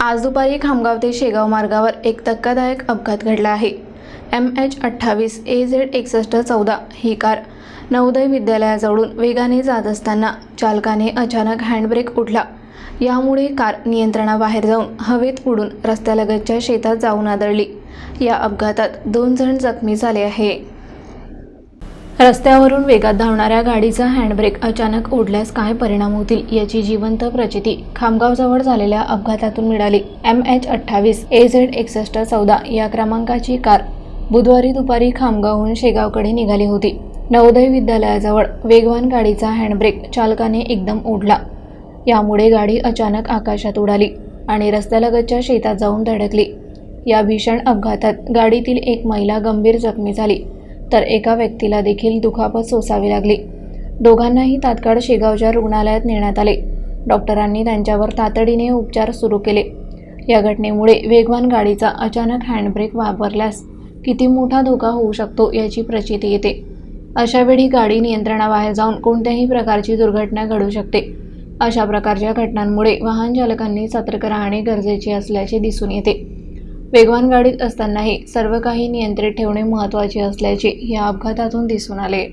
आज दुपारी खामगाव ते शेगाव मार्गावर एक धक्कादायक अपघात घडला आहे. एम एच अठ्ठावीस ए झेड एकसष्ट चौदा ही कार नवोदय विद्यालयाजवळून वेगाने जात असताना चालकाने अचानक हँडब्रेक उठला यामुळे कार नियंत्रणाबाहेर जाऊन हवेत उडून रस्त्यालगतच्या शेतात जाऊन आदळली. या अपघातात दोन जण जखमी झाले आहे. रस्त्यावरून वेगात धावणाऱ्या गाडीचा हँडब्रेक अचानक ओढल्यास काय परिणाम होतील याची जिवंत प्रचिती खामगावजवळ झालेल्या अपघातातून मिळाली. एम एच अठ्ठावीस ए झेड एकसष्ट चौदा या क्रमांकाची कार बुधवारी दुपारी खामगावहून शेगावकडे निघाली होती. नवोदय विद्यालयाजवळ वेगवान गाडीचा हँडब्रेक चालकाने एकदम ओढला. यामुळे गाडी अचानक आकाशात उडाली आणि रस्त्यालगतच्या शेतात जाऊन धडकली. या भीषण अपघातात गाडीतील एक महिला गंभीर जखमी झाली. तर एका व्यक्तीला देखील दुखापत सोसावी लागली. दोघांनाही तात्काळ शेगावच्या रुग्णालयात नेण्यात आले. डॉक्टरांनी त्यांच्यावर तातडीने उपचार सुरू केले. या घटनेमुळे वेगवान गाडीचा अचानक हँडब्रेक वापरल्यास किती मोठा धोका होऊ शकतो याची प्रचिती येते. अशावेळी गाडी नियंत्रणाबाहेर जाऊन कोणत्याही प्रकारची दुर्घटना घडू शकते. अशा प्रकारच्या घटनांमुळे वाहन चालकांनी सतर्क राहणे गरजेचे असल्याचे दिसून येते. वेगवान गाडीत असतानाही सर्व काही नियंत्रित ठेवणे महत्त्वाचे असल्याचे या अपघातातून दिसून आले.